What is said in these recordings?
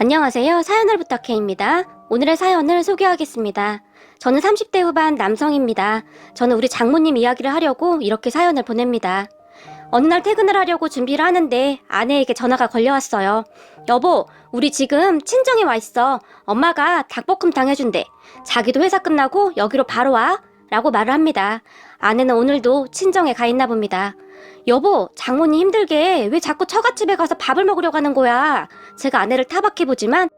안녕하세요. 사연을 부탁해입니다. 오늘의 사연을 소개하겠습니다. 저는 30대 후반 남성입니다. 저는 우리 장모님 이야기를 하려고 이렇게 사연을 보냅니다. 어느 날 퇴근을 하려고 준비를 하는데 아내에게 전화가 걸려왔어요. 여보, 우리 지금 친정에 와 있어. 엄마가 닭볶음탕 해준대. 자기도 회사 끝나고 여기로 바로 와. 라고 말을 합니다. 아내는 오늘도 친정에 가 있나 봅니다. 여보, 장모님 힘들게 왜 자꾸 처갓집에 가서 밥을 먹으려고 하는 거야? 제가 아내를 타박해보지만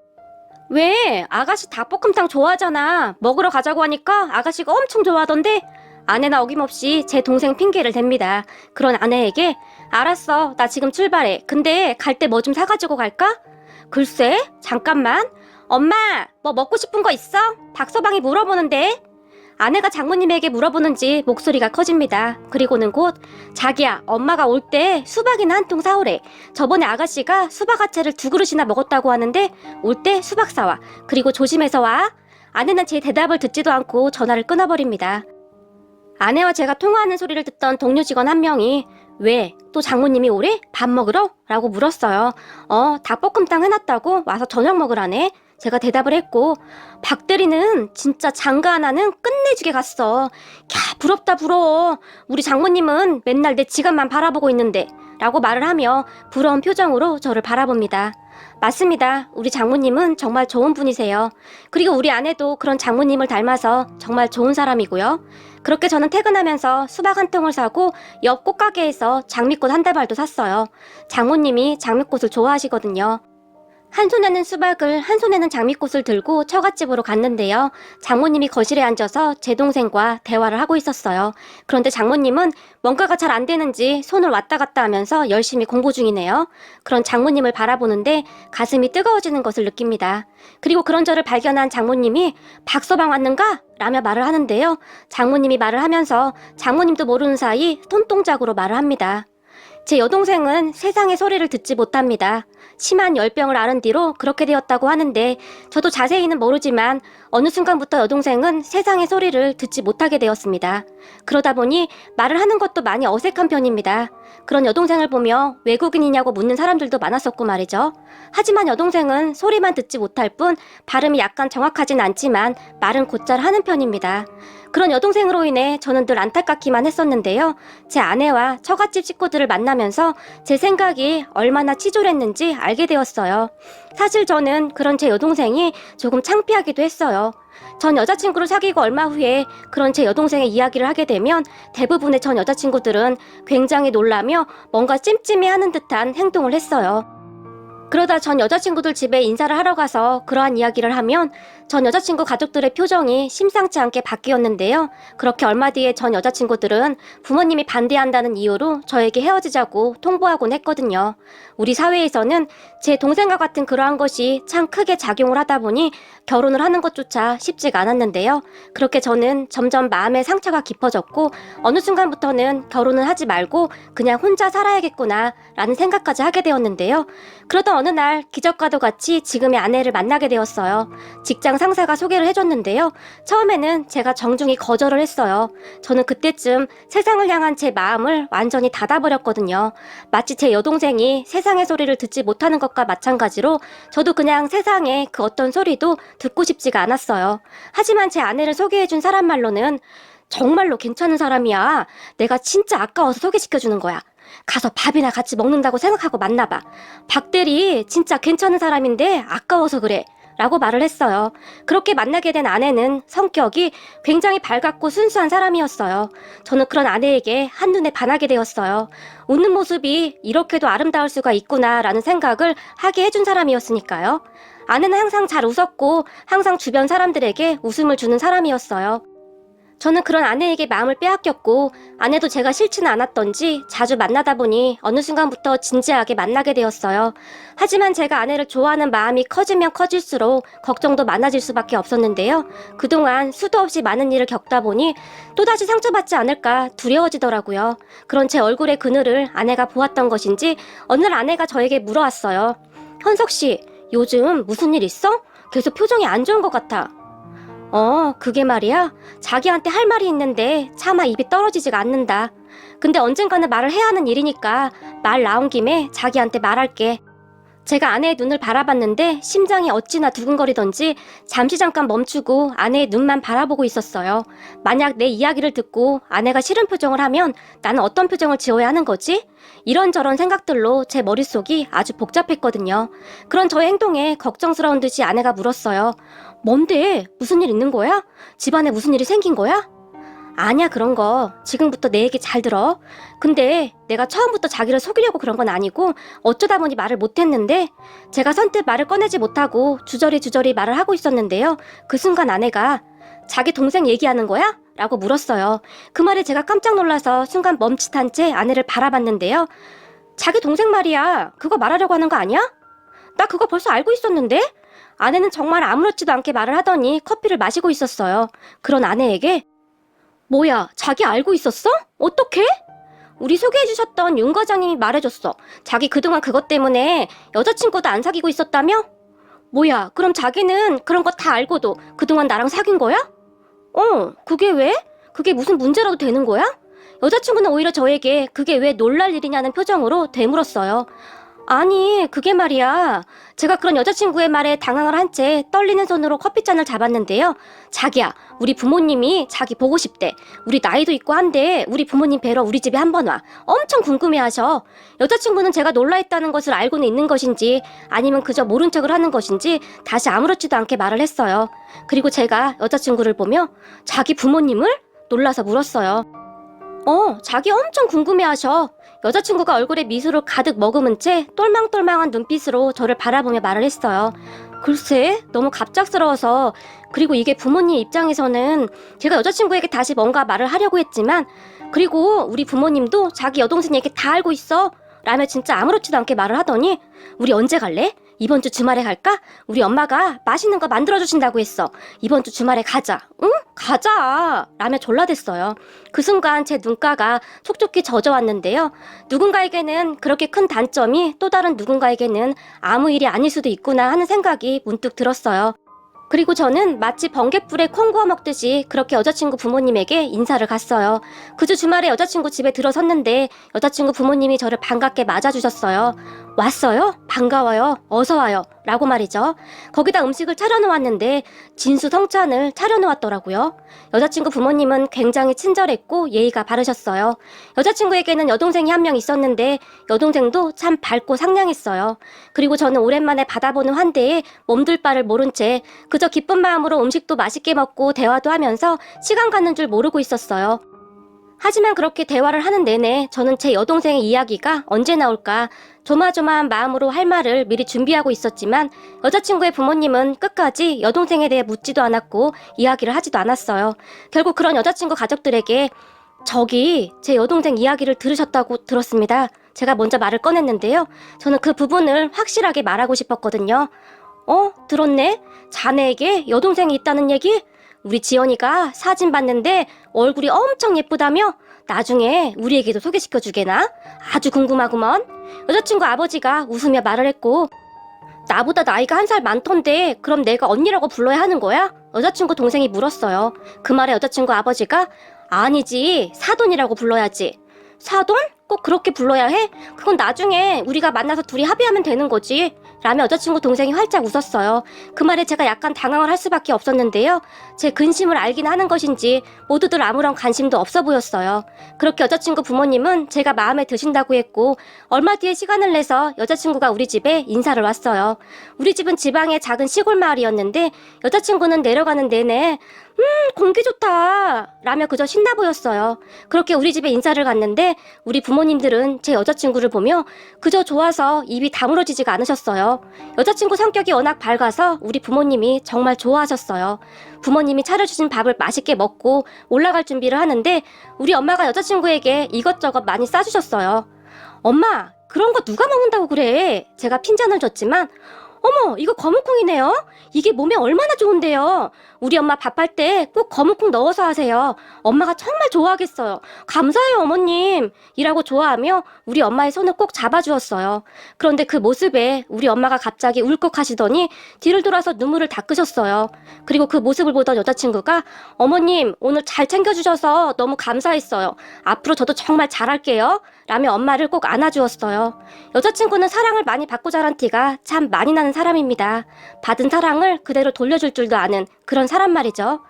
왜? 아가씨 닭볶음탕 좋아하잖아. 먹으러 가자고 하니까 아가씨가 엄청 좋아하던데 아내는 어김없이 제 동생 핑계를 댑니다. 그런 아내에게 알았어. 나 지금 출발해. 근데 갈 때 뭐 좀 사가지고 갈까? 글쎄, 잠깐만. 엄마, 뭐 먹고 싶은 거 있어? 박서방이 물어보는데. 아내가 장모님에게 물어보는지 목소리가 커집니다. 그리고는 곧 자기야, 엄마가 올 때 수박이나 한 통 사오래. 저번에 아가씨가 수박 아채를 두 그릇이나 먹었다고 하는데 올 때 수박 사와. 그리고 조심해서 와. 아내는 제 대답을 듣지도 않고 전화를 끊어버립니다. 아내와 제가 통화하는 소리를 듣던 동료 직원 한 명이 왜? 또 장모님이 오래? 밥 먹으러? 라고 물었어요. 어, 닭볶음탕 해놨다고 와서 저녁 먹으라네. 제가 대답을 했고 박 대리는 진짜 장가 하나는 끝내주게 갔어. 야 부럽다 부러워. 우리 장모님은 맨날 내 지갑만 바라보고 있는데 라고 말을 하며 부러운 표정으로 저를 바라봅니다. 맞습니다. 우리 장모님은 정말 좋은 분이세요. 그리고 우리 아내도 그런 장모님을 닮아서 정말 좋은 사람이고요. 그렇게 저는 퇴근하면서 수박 한 통을 사고 옆 꽃가게에서 장미꽃 한 다발도 샀어요. 장모님이 장미꽃을 좋아하시거든요. 한 손에는 수박을, 한 손에는 장미꽃을 들고 처갓집으로 갔는데요. 장모님이 거실에 앉아서 제 동생과 대화를 하고 있었어요. 그런데 장모님은 뭔가가 잘 안 되는지 손을 왔다 갔다 하면서 열심히 공부 중이네요. 그런 장모님을 바라보는데 가슴이 뜨거워지는 것을 느낍니다. 그리고 그런 저를 발견한 장모님이 박서방 왔는가? 라며 말을 하는데요. 장모님이 말을 하면서 장모님도 모르는 사이 손동작으로 말을 합니다. 제 여동생은 세상의 소리를 듣지 못합니다. 심한 열병을 앓은 뒤로 그렇게 되었다고 하는데 저도 자세히는 모르지만 어느 순간부터 여동생은 세상의 소리를 듣지 못하게 되었습니다. 그러다 보니 말을 하는 것도 많이 어색한 편입니다. 그런 여동생을 보며 외국인이냐고 묻는 사람들도 많았었고 말이죠. 하지만 여동생은 소리만 듣지 못할 뿐 발음이 약간 정확하진 않지만 말은 곧잘 하는 편입니다. 그런 여동생으로 인해 저는 늘 안타깝기만 했었는데요. 제 아내와 처갓집 식구들을 만나면서 제 생각이 얼마나 치졸했는지 알게 되었어요. 사실 저는 그런 제 여동생이 조금 창피하기도 했어요. 전 여자친구를 사귀고 얼마 후에 그런 제 여동생의 이야기를 하게 되면 대부분의 전 여자친구들은 굉장히 놀라며 뭔가 찜찜해 하는 듯한 행동을 했어요. 그러다 전 여자친구들 집에 인사를 하러 가서 그러한 이야기를 하면 전 여자친구 가족들의 표정이 심상치 않게 바뀌었는데요. 그렇게 얼마 뒤에 전 여자친구들은 부모님이 반대한다는 이유로 저에게 헤어지자고 통보하곤 했거든요. 우리 사회에서는 제 동생과 같은 그러한 것이 참 크게 작용을 하다 보니 결혼을 하는 것조차 쉽지가 않았는데요. 그렇게 저는 점점 마음의 상처가 깊어졌고 어느 순간부터는 결혼을 하지 말고 그냥 혼자 살아야겠구나 라는 생각까지 하게 되었는데요. 그러던 어느 날 기적과도 같이 지금의 아내를 만나게 되었어요. 직장 상사가 소개를 해줬는데요. 처음에는 제가 정중히 거절을 했어요. 저는 그때쯤 세상을 향한 제 마음을 완전히 닫아버렸거든요. 마치 제 여동생이 세상의 소리를 듣지 못하는 것과 마찬가지로 저도 그냥 세상의 그 어떤 소리도 듣고 싶지가 않았어요. 하지만 제 아내를 소개해준 사람 말로는 정말로 괜찮은 사람이야. 내가 진짜 아까워서 소개시켜주는 거야. 가서 밥이나 같이 먹는다고 생각하고 만나봐. 박 대리 진짜 괜찮은 사람인데 아까워서 그래. 라고 말을 했어요. 그렇게 만나게 된 아내는 성격이 굉장히 밝았고 순수한 사람이었어요. 저는 그런 아내에게 한눈에 반하게 되었어요. 웃는 모습이 이렇게도 아름다울 수가 있구나라는 생각을 하게 해준 사람이었으니까요. 아내는 항상 잘 웃었고 항상 주변 사람들에게 웃음을 주는 사람이었어요. 저는 그런 아내에게 마음을 빼앗겼고 아내도 제가 싫지는 않았던지 자주 만나다 보니 어느 순간부터 진지하게 만나게 되었어요. 하지만 제가 아내를 좋아하는 마음이 커지면 커질수록 걱정도 많아질 수밖에 없었는데요. 그동안 수도 없이 많은 일을 겪다 보니 또다시 상처받지 않을까 두려워지더라고요. 그런 제 얼굴의 그늘을 아내가 보았던 것인지 어느 날 아내가 저에게 물어왔어요. 현석 씨, 요즘 무슨 일 있어? 계속 표정이 안 좋은 것 같아. 어, 그게 말이야. 자기한테 할 말이 있는데 차마 입이 떨어지지가 않는다. 근데 언젠가는 말을 해야 하는 일이니까 말 나온 김에 자기한테 말할게. 제가 아내의 눈을 바라봤는데 심장이 어찌나 두근거리던지 잠시 잠깐 멈추고 아내의 눈만 바라보고 있었어요. 만약 내 이야기를 듣고 아내가 싫은 표정을 하면 나는 어떤 표정을 지어야 하는 거지? 이런저런 생각들로 제 머릿속이 아주 복잡했거든요. 그런 저의 행동에 걱정스러운 듯이 아내가 물었어요. 뭔데? 무슨 일 있는 거야? 집안에 무슨 일이 생긴 거야? 아니야, 그런 거. 지금부터 내 얘기 잘 들어. 근데 내가 처음부터 자기를 속이려고 그런 건 아니고 어쩌다 보니 말을 못했는데 제가 선뜻 말을 꺼내지 못하고 주저리 주저리 말을 하고 있었는데요. 그 순간 아내가 자기 동생 얘기하는 거야? 라고 물었어요. 그 말에 제가 깜짝 놀라서 순간 멈칫한 채 아내를 바라봤는데요. 자기 동생 말이야. 그거 말하려고 하는 거 아니야? 나 그거 벌써 알고 있었는데? 아내는 정말 아무렇지도 않게 말을 하더니 커피를 마시고 있었어요. 그런 아내에게 뭐야, 자기 알고 있었어? 어떻게? 우리 소개해주셨던 윤 과장님이 말해줬어. 자기 그동안 그것 때문에 여자친구도 안 사귀고 있었다며? 뭐야, 그럼 자기는 그런 거 다 알고도 그동안 나랑 사귄 거야? 어, 그게 왜? 그게 무슨 문제라도 되는 거야? 여자친구는 오히려 저에게 그게 왜 놀랄 일이냐는 표정으로 되물었어요. 아니, 그게 말이야. 제가 그런 여자친구의 말에 당황을 한 채 떨리는 손으로 커피잔을 잡았는데요. 자기야, 우리 부모님이 자기 보고 싶대. 우리 나이도 있고 한데 우리 부모님 뵈러 우리 집에 한 번 와. 엄청 궁금해하셔. 여자친구는 제가 놀라있다는 것을 알고는 있는 것인지 아니면 그저 모른 척을 하는 것인지 다시 아무렇지도 않게 말을 했어요. 그리고 제가 여자친구를 보며 자기 부모님을 놀라서 물었어요. 어, 자기 엄청 궁금해하셔. 여자친구가 얼굴에 미소를 가득 머금은 채 똘망똘망한 눈빛으로 저를 바라보며 말을 했어요. 글쎄, 너무 갑작스러워서 그리고 이게 부모님 입장에서는 제가 여자친구에게 다시 뭔가 말을 하려고 했지만 그리고 우리 부모님도 자기 여동생 얘기 다 알고 있어. 라며 진짜 아무렇지도 않게 말을 하더니 우리 언제 갈래? 이번 주 주말에 갈까? 우리 엄마가 맛있는 거 만들어 주신다고 했어. 이번 주 주말에 가자. 응? 가자. 라며 졸라댔어요. 그 순간 제 눈가가 촉촉히 젖어왔는데요. 누군가에게는 그렇게 큰 단점이 또 다른 누군가에게는 아무 일이 아닐 수도 있구나 하는 생각이 문득 들었어요. 그리고 저는 마치 번갯불에 콩 구워 먹듯이 그렇게 여자친구 부모님에게 인사를 갔어요. 그 주 주말에 여자친구 집에 들어섰는데 여자친구 부모님이 저를 반갑게 맞아주셨어요. 왔어요? 반가워요. 어서 와요. 라고 말이죠. 거기다 음식을 차려놓았는데 진수 성찬을 차려놓았더라고요. 여자친구 부모님은 굉장히 친절했고 예의가 바르셨어요. 여자친구에게는 여동생이 한 명 있었는데 여동생도 참 밝고 상냥했어요. 그리고 저는 오랜만에 받아보는 환대에 몸둘 바를 모른 채 그저 기쁜 마음으로 음식도 맛있게 먹고 대화도 하면서 시간 가는 줄 모르고 있었어요. 하지만 그렇게 대화를 하는 내내 저는 제 여동생의 이야기가 언제 나올까 조마조마한 마음으로 할 말을 미리 준비하고 있었지만 여자친구의 부모님은 끝까지 여동생에 대해 묻지도 않았고 이야기를 하지도 않았어요. 결국 그런 여자친구 가족들에게 저기 제 여동생 이야기를 들으셨다고 들었습니다. 제가 먼저 말을 꺼냈는데요. 저는 그 부분을 확실하게 말하고 싶었거든요. 어? 들었네? 자네에게 여동생이 있다는 얘기? 우리 지연이가 사진 봤는데 얼굴이 엄청 예쁘다며? 나중에 우리에게도 소개시켜 주게나? 아주 궁금하구먼. 여자친구 아버지가 웃으며 말을 했고 나보다 나이가 한 살 많던데 그럼 내가 언니라고 불러야 하는 거야? 여자친구 동생이 물었어요. 그 말에 여자친구 아버지가 아니지 사돈이라고 불러야지. 사돈? 꼭 그렇게 불러야 해? 그건 나중에 우리가 만나서 둘이 합의하면 되는 거지. 라며 여자친구 동생이 활짝 웃었어요. 그 말에 제가 약간 당황을 할 수밖에 없었는데요. 제 근심을 알긴 하는 것인지 모두들 아무런 관심도 없어 보였어요. 그렇게 여자친구 부모님은 제가 마음에 드신다고 했고 얼마 뒤에 시간을 내서 여자친구가 우리 집에 인사를 왔어요. 우리 집은 지방의 작은 시골 마을이었는데 여자친구는 내려가는 내내 음 공기 좋다 라며 그저 신나 보였어요. 그렇게 우리 집에 인사를 갔는데 우리 부모님들은 제 여자친구를 보며 그저 좋아서 입이 다물어지지가 않으셨어요. 여자친구 성격이 워낙 밝아서 우리 부모님이 정말 좋아하셨어요. 부모님이 차려주신 밥을 맛있게 먹고 올라갈 준비를 하는데 우리 엄마가 여자친구에게 이것저것 많이 싸주셨어요. 엄마, 그런 거 누가 먹는다고 그래? 제가 핀잔을 줬지만 어머, 이거 거무콩이네요? 이게 몸에 얼마나 좋은데요? 우리 엄마 밥할 때 꼭 거무콩 넣어서 하세요. 엄마가 정말 좋아하겠어요. 감사해요, 어머님. 이라고 좋아하며 우리 엄마의 손을 꼭 잡아주었어요. 그런데 그 모습에 우리 엄마가 갑자기 울컥하시더니 뒤를 돌아서 눈물을 닦으셨어요. 그리고 그 모습을 보던 여자친구가 어머님, 오늘 잘 챙겨주셔서 너무 감사했어요. 앞으로 저도 정말 잘할게요. 라며 엄마를 꼭 안아주었어요. 여자친구는 사랑을 많이 받고 자란 티가 참 많이 나는 사람입니다. 받은 사랑을 그대로 돌려줄 줄도 아는 그런 사람 말이죠.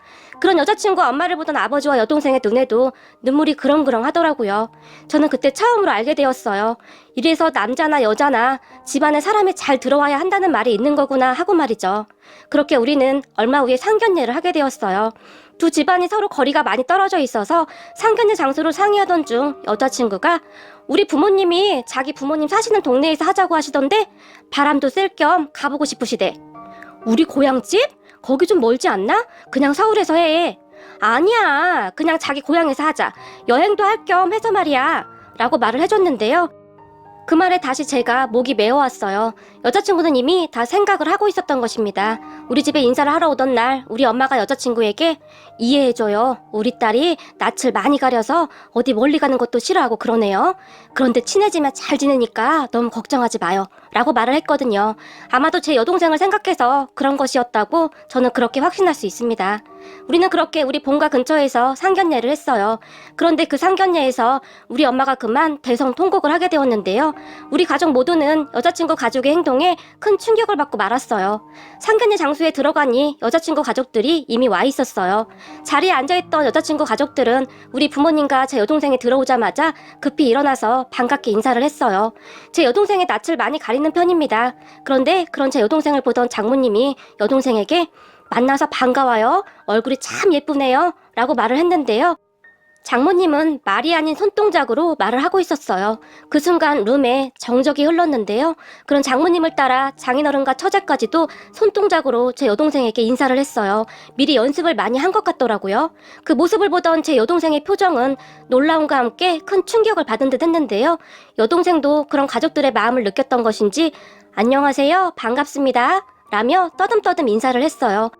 그런 여자친구 엄마를 보던 아버지와 여동생의 눈에도 눈물이 그렁그렁 하더라고요. 저는 그때 처음으로 알게 되었어요. 이래서 남자나 여자나 집안에 사람이 잘 들어와야 한다는 말이 있는 거구나 하고 말이죠. 그렇게 우리는 얼마 후에 상견례를 하게 되었어요. 두 집안이 서로 거리가 많이 떨어져 있어서 상견례 장소를 상의하던 중 여자친구가 우리 부모님이 자기 부모님 사시는 동네에서 하자고 하시던데 바람도 쐴 겸 가보고 싶으시대. 우리 고향집? 거기 좀 멀지 않나? 그냥 서울에서 해. 아니야. 그냥 자기 고향에서 하자. 여행도 할 겸 해서 말이야. 라고 말을 해줬는데요. 그 말에 다시 제가 목이 메어왔어요. 여자친구는 이미 다 생각을 하고 있었던 것입니다. 우리 집에 인사를 하러 오던 날 우리 엄마가 여자친구에게 이해해줘요. 우리 딸이 낯을 많이 가려서 어디 멀리 가는 것도 싫어하고 그러네요. 그런데 친해지면 잘 지내니까 너무 걱정하지 마요. 라고 말을 했거든요. 아마도 제 여동생을 생각해서 그런 것이었다고 저는 그렇게 확신할 수 있습니다. 우리는 그렇게 우리 본가 근처에서 상견례를 했어요. 그런데 그 상견례에서 우리 엄마가 그만 대성 통곡을 하게 되었는데요. 우리 가족 모두는 여자친구 가족의 행동 에큰 충격을 받고 말았어요. 상견례 장소에 들어가니 여자친구 가족들이 이미 와 있었어요. 자리에 앉아있던 여자친구 가족들은 우리 부모님과 제 여동생이 들어오자마자 급히 일어나서 반갑게 인사를 했어요. 제 여동생의 낯을 많이 가리는 편입니다. 그런데 그런 제 여동생을 보던 장모님이 여동생에게 만나서 반가워요. 얼굴이 참 예쁘네요. 라고 말을 했는데요. 장모님은 말이 아닌 손동작으로 말을 하고 있었어요. 그 순간 룸에 정적이 흘렀는데요. 그런 장모님을 따라 장인어른과 처제까지도 손동작으로 제 여동생에게 인사를 했어요. 미리 연습을 많이 한 것 같더라고요. 그 모습을 보던 제 여동생의 표정은 놀라움과 함께 큰 충격을 받은 듯 했는데요. 여동생도 그런 가족들의 마음을 느꼈던 것인지 안녕하세요. 반갑습니다. 라며 떠듬떠듬 인사를 했어요.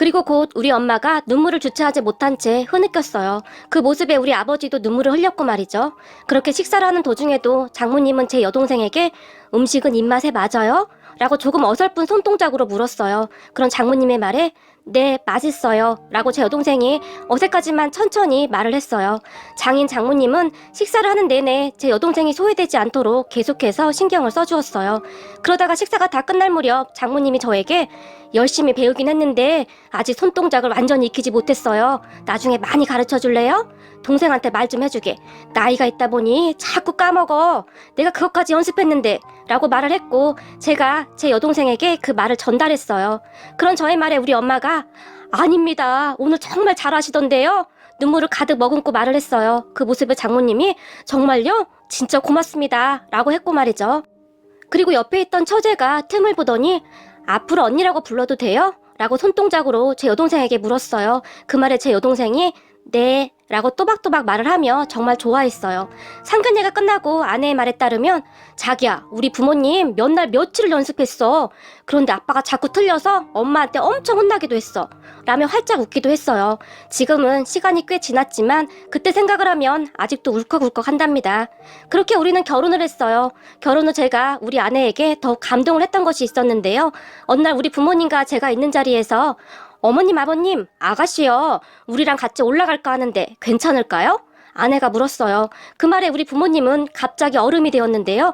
그리고 곧 우리 엄마가 눈물을 주체하지 못한 채 흐느꼈어요. 그 모습에 우리 아버지도 눈물을 흘렸고 말이죠. 그렇게 식사를 하는 도중에도 장모님은 제 여동생에게 음식은 입맛에 맞아요? 라고 조금 어설픈 손동작으로 물었어요. 그런 장모님의 말에 네, 맛있어요. 라고 제 여동생이 어색하지만 천천히 말을 했어요. 장인 장모님은 식사를 하는 내내 제 여동생이 소외되지 않도록 계속해서 신경을 써주었어요. 그러다가 식사가 다 끝날 무렵 장모님이 저에게 열심히 배우긴 했는데 아직 손동작을 완전히 익히지 못했어요. 나중에 많이 가르쳐 줄래요? 동생한테 말 좀 해주게. 나이가 있다 보니 자꾸 까먹어. 내가 그것까지 연습했는데. 라고 말을 했고, 제가 제 여동생에게 그 말을 전달했어요. 그런 저의 말에 우리 엄마가, 아닙니다. 오늘 정말 잘하시던데요? 눈물을 가득 머금고 말을 했어요. 그 모습에 장모님이, 정말요? 진짜 고맙습니다. 라고 했고 말이죠. 그리고 옆에 있던 처제가 틈을 보더니, 앞으로 언니라고 불러도 돼요? 라고 손동작으로 제 여동생에게 물었어요. 그 말에 제 여동생이 네 라고 또박또박 말을 하며 정말 좋아했어요. 상견례가 끝나고 아내의 말에 따르면 자기야 우리 부모님 몇 날 며칠을 연습했어. 그런데 아빠가 자꾸 틀려서 엄마한테 엄청 혼나기도 했어. 라며 활짝 웃기도 했어요. 지금은 시간이 꽤 지났지만 그때 생각을 하면 아직도 울컥울컥 한답니다. 그렇게 우리는 결혼을 했어요. 결혼 후 제가 우리 아내에게 더욱 감동을 했던 것이 있었는데요. 어느 날 우리 부모님과 제가 있는 자리에서 어머님, 아버님, 아가씨요. 우리랑 같이 올라갈까 하는데 괜찮을까요? 아내가 물었어요. 그 말에 우리 부모님은 갑자기 얼음이 되었는데요.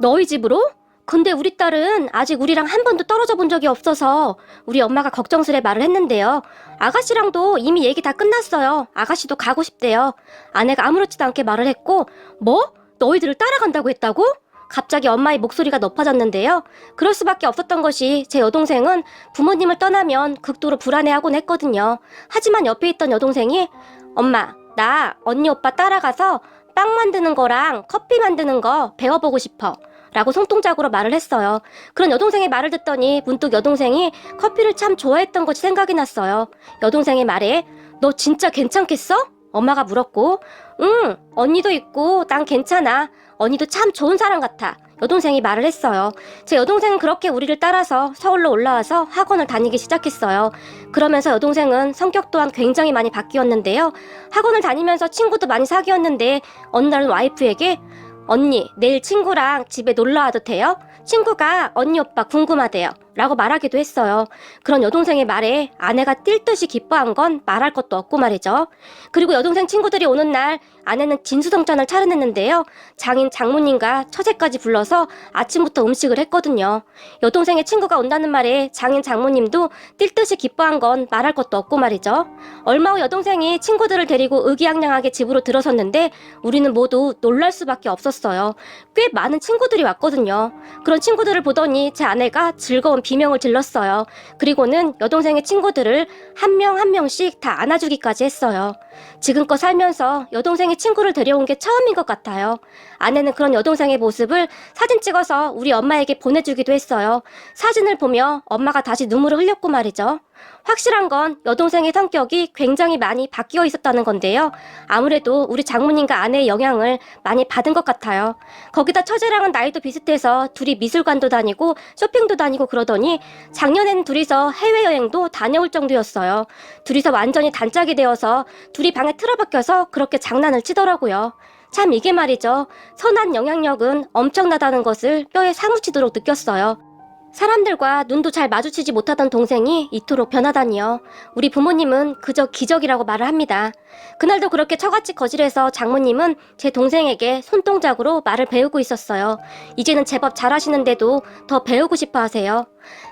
너희 집으로? 근데 우리 딸은 아직 우리랑 한 번도 떨어져 본 적이 없어서 우리 엄마가 걱정스레 말을 했는데요. 아가씨랑도 이미 얘기 다 끝났어요. 아가씨도 가고 싶대요. 아내가 아무렇지도 않게 말을 했고, 뭐? 너희들을 따라간다고 했다고? 갑자기 엄마의 목소리가 높아졌는데요. 그럴 수밖에 없었던 것이 제 여동생은 부모님을 떠나면 극도로 불안해하곤 했거든요. 하지만 옆에 있던 여동생이 엄마, 나 언니 오빠 따라가서 빵 만드는 거랑 커피 만드는 거 배워보고 싶어. 라고 손동작으로 말을 했어요. 그런 여동생의 말을 듣더니 문득 여동생이 커피를 참 좋아했던 것이 생각이 났어요. 여동생의 말에 너 진짜 괜찮겠어? 엄마가 물었고 응 언니도 있고 난 괜찮아 언니도 참 좋은 사람 같아. 여동생이 말을 했어요. 제 여동생은 그렇게 우리를 따라서 서울로 올라와서 학원을 다니기 시작했어요. 그러면서 여동생은 성격 또한 굉장히 많이 바뀌었는데요. 학원을 다니면서 친구도 많이 사귀었는데 어느 날은 와이프에게 언니 내일 친구랑 집에 놀러 와도 돼요? 친구가 언니 오빠 궁금하대요 라고 말하기도 했어요. 그런 여동생의 말에 아내가 뛸 듯이 기뻐한 건 말할 것도 없고 말이죠. 그리고 여동생 친구들이 오는 날 아내는 진수성찬을 차려냈는데요. 장인 장모님과 처제까지 불러서 아침부터 음식을 했거든요. 여동생의 친구가 온다는 말에 장인 장모님도 뛸 듯이 기뻐한 건 말할 것도 없고 말이죠. 얼마 후 여동생이 친구들을 데리고 의기양양하게 집으로 들어섰는데 우리는 모두 놀랄 수밖에 없었어요. 꽤 많은 친구들이 왔거든요. 그런 친구들을 보더니 제 아내가 즐거운 비명을 질렀어요. 그리고는 여동생의 친구들을 한 명 한 명씩 다 안아주기까지 했어요. 지금껏 살면서 여동생의 친구를 데려온 게 처음인 것 같아요. 아내는 그런 여동생의 모습을 사진 찍어서 우리 엄마에게 보내주기도 했어요. 사진을 보며 엄마가 다시 눈물을 흘렸고 말이죠. 확실한 건 여동생의 성격이 굉장히 많이 바뀌어 있었다는 건데요. 아무래도 우리 장모님과 아내의 영향을 많이 받은 것 같아요. 거기다 처제랑은 나이도 비슷해서 둘이 미술관도 다니고 쇼핑도 다니고 그러더니 작년에는 둘이서 해외여행도 다녀올 정도였어요. 둘이서 완전히 단짝이 되어서 둘이 방에 틀어박혀서 그렇게 장난을 치더라고요. 참 이게 말이죠. 선한 영향력은 엄청나다는 것을 뼈에 사무치도록 느꼈어요. 사람들과 눈도 잘 마주치지 못하던 동생이 이토록 변하다니요. 우리 부모님은 그저 기적이라고 말을 합니다. 그날도 그렇게 처같이 거질해서 장모님은 제 동생에게 손동작으로 말을 배우고 있었어요. 이제는 제법 잘하시는데도 더 배우고 싶어 하세요.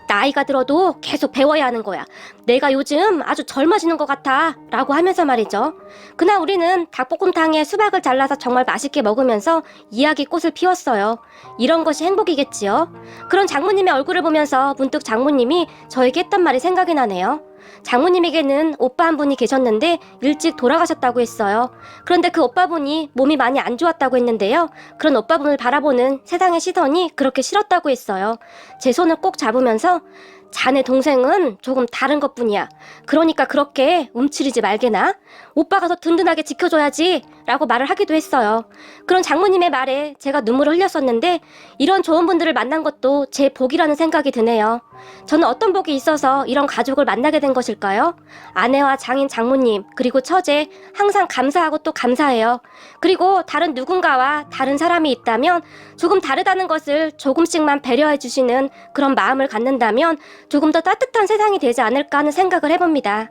나이가 들어도 계속 배워야 하는 거야. 내가 요즘 아주 젊어지는 것 같아. 라고 하면서 말이죠. 그날 우리는 닭볶음탕에 수박을 잘라서 정말 맛있게 먹으면서 이야기 꽃을 피웠어요. 이런 것이 행복이겠지요. 그런 장모님의 얼굴을 보면서 문득 장모님이 저에게 했던 말이 생각이 나네요. 장모님에게는 오빠 한 분이 계셨는데 일찍 돌아가셨다고 했어요. 그런데 그 오빠분이 몸이 많이 안 좋았다고 했는데요. 그런 오빠분을 바라보는 세상의 시선이 그렇게 싫었다고 했어요. 제 손을 꼭 잡으면서 자네 동생은 조금 다른 것 뿐이야. 그러니까 그렇게 움츠리지 말게나. 오빠가 더 든든하게 지켜줘야지. 라고 말을 하기도 했어요. 그런 장모님의 말에 제가 눈물을 흘렸었는데 이런 좋은 분들을 만난 것도 제 복이라는 생각이 드네요. 저는 어떤 복이 있어서 이런 가족을 만나게 된 것일까요? 아내와 장인 장모님, 그리고 처제, 항상 감사하고 또 감사해요. 그리고 다른 누군가와 다른 사람이 있다면 조금 다르다는 것을 조금씩만 배려해 주시는 그런 마음을 갖는다면 조금 더 따뜻한 세상이 되지 않을까 하는 생각을 해봅니다.